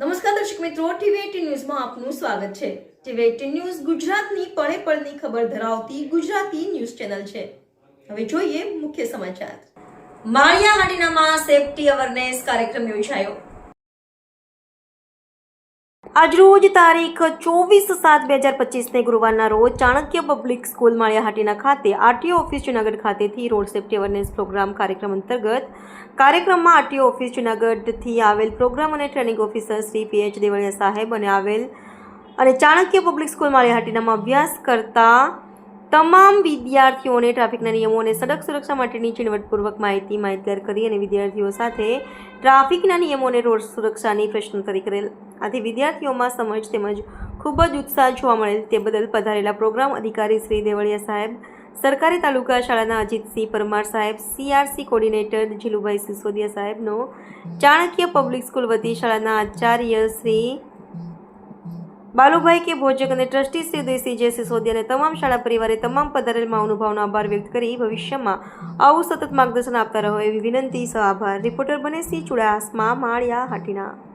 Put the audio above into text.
નમસ્કાર દર્શક મિત્રો, ટીવી ન્યૂઝમાં આપનું સ્વાગત છે. ટીવી એટીન ન્યૂઝ ગુજરાતની પળે પળની ખબર ધરાવતી ગુજરાતી ન્યૂઝ ચેનલ છે. હવે જોઈએ મુખ્ય સમાચાર. માળિયા હાટીનામાં સેફટી અવેરનેસ કાર્યક્રમ યોજાયો. આજરોજ તારીખ ચોવીસ સાત બે હજાર પચીસને ગુરુવારના રોજ ચાણક્ય પબ્લિક સ્કૂલ માળિયાહાટીના ખાતે આરટીઓ ઓફિસ જુનાગઢ ખાતેથી રોડ સેફ્ટી અવેરનેસ પ્રોગ્રામ કાર્યક્રમ અંતર્ગત કાર્યક્રમમાં આરટીઓ ઓફિસ જુનાગઢથી આવેલ પ્રોગ્રામ અને training officer Shri P H Devaliya સાહેબ અને આવેલ અને ચાણક્ય પબ્લિક સ્કૂલ માળિયાહાટીનામાં અભ્યાસ કરતા તમામ વિદ્યાર્થીઓને ટ્રાફિકના નિયમો અને સડક સુરક્ષા માટેની ઝીણવટપૂર્વક માહિતી માહિતગાર કરી અને વિદ્યાર્થીઓ સાથે ટ્રાફિકના નિયમોને રોડ સુરક્ષાની પ્રશ્નોત્તરી કરેલ. આથી વિદ્યાર્થીઓમાં સમજ તેમજ ખૂબ જ ઉત્સાહ જોવા મળેલ તે બદલ પધારેલા પ્રોગ્રામ અધિકારી શ્રી દેવળિયા સાહેબ, સરકારી તાલુકા શાળાના અજીતસિંહ પરમાર સાહેબ, સીઆરસી કોર્ડિનેટર જીલુભાઈ સિસોદિયા સાહેબનો, ચાણક્ય પબ્લિક સ્કૂલ વતી શાળાના આચાર્ય શ્રી બાલુભાઈ કે ભોજક અને ટ્રસ્ટી શ્રી દેસી જે સિસોદિયા તમામ શાળા પરિવારે તમામ પધારેલ મહાનુભાવનો આભાર વ્યક્ત કરી ભવિષ્યમાં આવું સતત માર્ગદર્શન આપતા રહો એવી વિનંતી, સહ આભાર. રિપોર્ટર બને સિંહ ચુડાસમા, માળિયા, હાટીના.